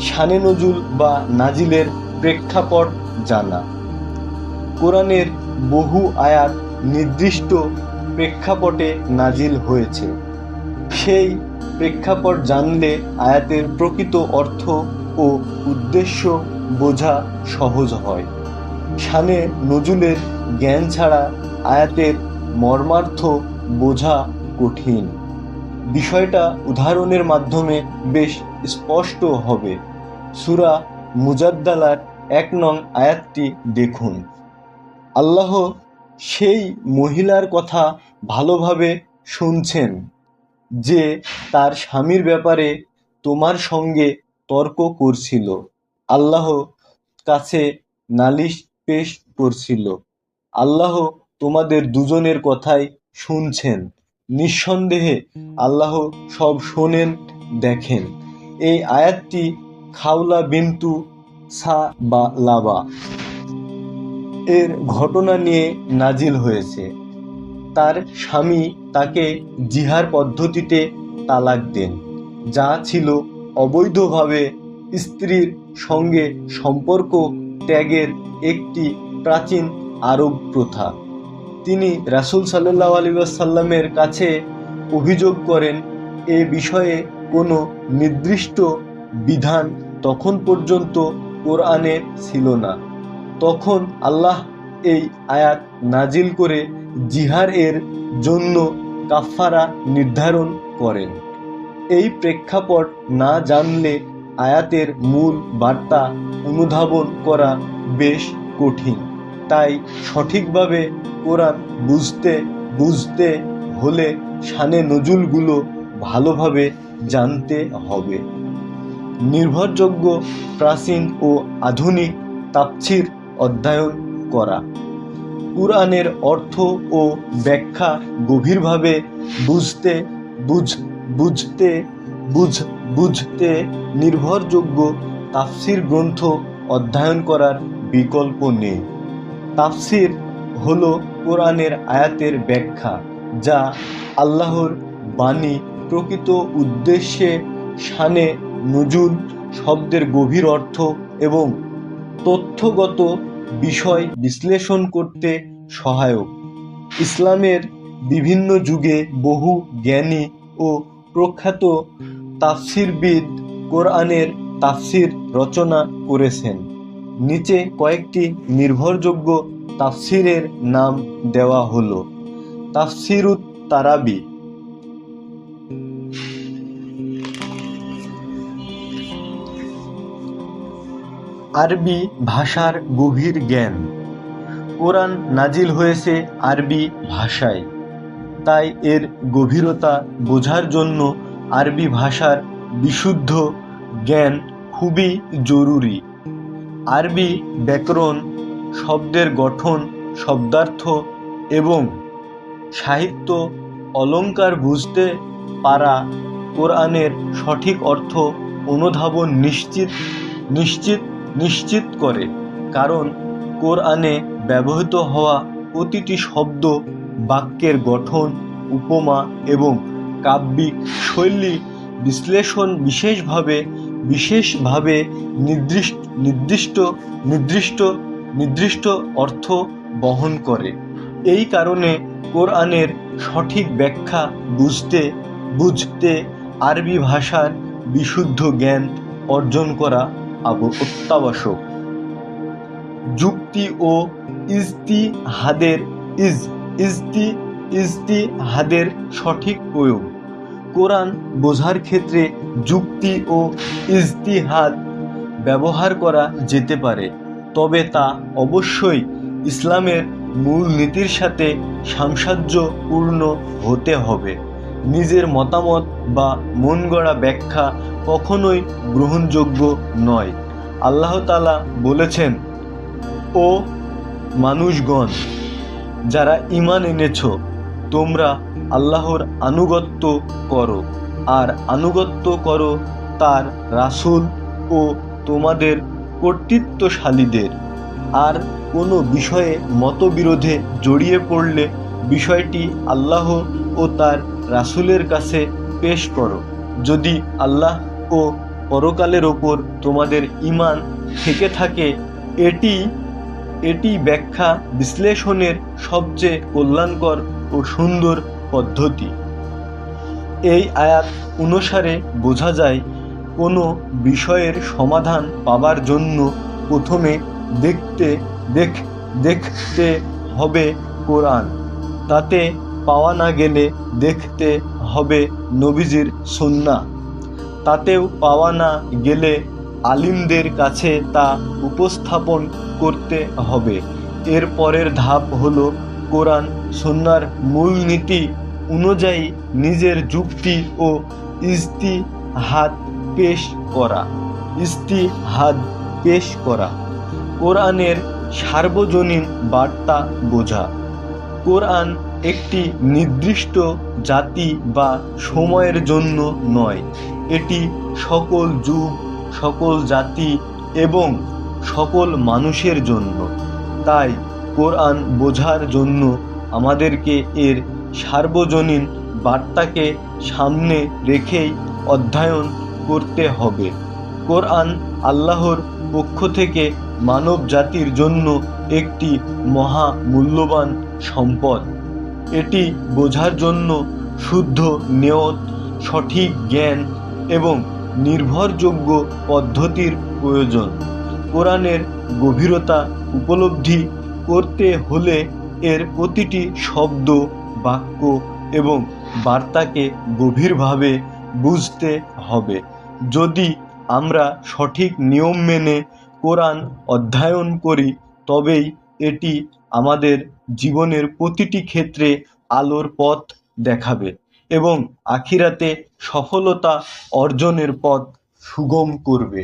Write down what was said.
শানে নজুল বা নাজিলের প্রেক্ষাপট জানা। কোরআনের বহু আয়াত নির্দিষ্ট প্রেক্ষাপটে নাজিল হয়েছে। সেই প্রেক্ষাপট জানলে আয়াতের প্রকৃত অর্থ ও উদ্দেশ্য বোঝা সহজ হয়। শানে নজুলের জ্ঞান ছাড়া আয়াতের মর্মার্থ বোঝা কঠিন। বিষয়টা উদাহরণের মাধ্যমে বেশ স্পষ্ট হবে। সুরা মুজাদ্দালার এক নং আয়াতটি দেখুন। আল্লাহ সেই মহিলার কথা ভালোভাবে শুনছেন যে তার স্বামীর ব্যাপারে তোমার সঙ্গে তর্ক করছিল। আল্লাহ কাছে নালিশ পেশ করছিল। আল্লাহ তোমাদের দুজনের কথাই শুনছেন। নিঃসন্দেহে আল্লাহ সব শোনেন, দেখেন। এই আয়াতটি খাওলা বিন্তু সা বা লাবা। এর ঘটনা নিয়ে নাজিল হয়েছে। তার স্বামী তাকে জিহার পদ্ধতিতে তালাক দেন, যা ছিল অবৈধভাবে স্ত্রীর সঙ্গে সম্পর্ক ত্যাগের একটি প্রাচীন আরব প্রথা। তিনি রাসুল সাল্লাহ আলী সাল্লামের কাছে অভিযোগ করেন, এ বিষয়ে কোনো নির্দিষ্ট বিধান তখন পর্যন্ত কোরআনে ছিল না। তখন আল্লাহ এই আয়াত নাজিল করে জিহার এর জন্য কাফারা নির্ধারণ করেন। এই প্রেক্ষাপট না জানলে আয়াতের মূল বার্তা অনুধাবন করা বেশ কঠিন। তাই সঠিকভাবে কোরআন বুঝতে বুঝতে হলে শানে নজুলগুলো ভালোভাবে জানতে হবে। নির্ভরযোগ্য, প্রাচীন ও আধুনিক তাপছির অধ্যয়ন করা। কুরআনের অর্থ ও ব্যাখ্যা গভীরভাবে বুঝতে, বুঝ বুঝতে বুঝ, বুঝতে নির্ভরযোগ্য তাফসির গ্রন্থ অধ্যয়ন করার বিকল্প নেই। তাফসির হল কোরআনের আয়াতের ব্যাখ্যা, যা আল্লাহর বাণী প্রকৃত উদ্দেশ্যে শানে নজুল, শব্দের গভীর অর্থ এবং তথ্যগত বিষয় বিশ্লেষণ করতে সহায়ক। ইসলামের বিভিন্ন যুগে বহু জ্ঞানী ও প্রখ্যাত তাফসিরবিদ কোরআনের তাফসির রচনা করেছেন। নিচে কয়েকটি নির্ভরযোগ্য তাফসিরের নাম দেওয়া হলো তাফসিরুত তারাবি। আরবি ভাষার গভীর জ্ঞান। কোরআন নাজিল হয়েছে আরবি ভাষায়। তাই এর গভীরতা বোঝার জন্য আরবি ভাষার বিশুদ্ধ জ্ঞান খুবই জরুরি। আরবি ব্যাকরণ, শব্দের গঠন, শব্দার্থ এবং সাহিত্য অলঙ্কার বুঝতে পারা কোরআনের সঠিক অর্থ অনুধাবন নিশ্চিত নিশ্চিত নিশ্চিত করে। কারণ কোরআনে ব্যবহৃত হওয়া প্রতিটি শব্দ, বাক্যের গঠন, উপমা এবং কাব্যিক শৈলী বিশ্লেষণ বিশেষভাবে বিশেষভাবে নির্দিষ্ট নির্দিষ্ট নির্দিষ্ট নির্দিষ্ট অর্থ বহন করে। এই কারণে কোরআনের সঠিক ব্যাখ্যা বুঝতে বুঝতে আরবি ভাষার বিশুদ্ধ জ্ঞান অর্জন করা অত্যাবশ্যক। যুক্তি ও ইজতিহাদের, ইজ, ইজতি, ইজতিহাদের সঠিক প্রয়োগ। কোরআন বোঝার ক্ষেত্রে যুক্তি ও ইজতিহাদ ব্যবহার করা যেতে পারে, তবে তা অবশ্যই ইসলামের মূল নীতির সাথে সামসাজ্যপূর্ণ হতে হবে। নিজের মতামত বা মন গড়া ব্যাখ্যা কখনোই গ্রহণযোগ্য নয়। আল্লাহ তালা বলেছেন, ও মানুষগণ, যারা ইমান এনেছ, তোমরা আল্লাহর আনুগত্য করো, আর আনুগত্য করো তার রাসূল ও তোমাদের কর্তৃত্বশালীদের। আর কোনো বিষয়ে মতবিরোধে জড়িয়ে পড়লে বিষয়টি আল্লাহ ও তার রাসূলের কাছে পেশ করো। যদি আল্লাহ ও পরকালের ওপর তোমাদের ইমান থেকে থাকে, এটি এটি ব্যাখ্যা বিশ্লেষণের সবচেয়ে কল্যাণকর ও সুন্দর পদ্ধতি। এই আয়াত অনুসারে বোঝা যায়, কোনো বিষয়ের সমাধান পাবার জন্য প্রথমে দেখতে, দেখ, দেখতে হবে কোরআন। তাতে পাওয়া না গেলে দেখতে হবে নবীজির সুন্না। তাতেও পাওয়া না গেলে আলিমদের কাছে তা উপস্থাপন করতে হবে। এর পরের ধাপ হলো কোরআন, সুন্নার মূলনীতি অনুযায়ী নিজের যুক্তি ও ইস্তিহাদ পেশ করা। ইস্তিহাদ পেশ করা। কোরআনের সার্বজনীন বার্তা বোঝা। কোরআন একটি নির্দিষ্ট জাতি বা সময়ের জন্য নয়। এটি সকল যুগ, সকল জাতি এবং সকল মানুষের জন্য। তাই কোরআন বোঝার জন্য আমাদেরকে এর সার্বজনীন বার্তাকে সামনে রেখেই অধ্যয়ন করতে হবে। কোরআন আল্লাহর পক্ষ থেকে মানব জাতির জন্য একটি মহা মূল্যবান সম্পদ। এটি বোঝার জন্য শুদ্ধ, নিয়ত, সঠিক জ্ঞান এবং নির্ভরযোগ্য পদ্ধতির প্রয়োজন। কোরআনের গভীরতা, উপলব্ধি করতে হলে এর প্রতিটি শব্দ, বাক্য এবং বার্তাকে গভীরভাবে বুঝতে হবে। যদি আমরা সঠিক নিয়ম মেনে কোরআন অধ্যয়ন করি, তবেই এটি আমাদের জীবনের প্রতিটি ক্ষেত্রে আলোর পথ দেখাবে এবং আখিরাতে সফলতা অর্জনের পথ সুগম করবে।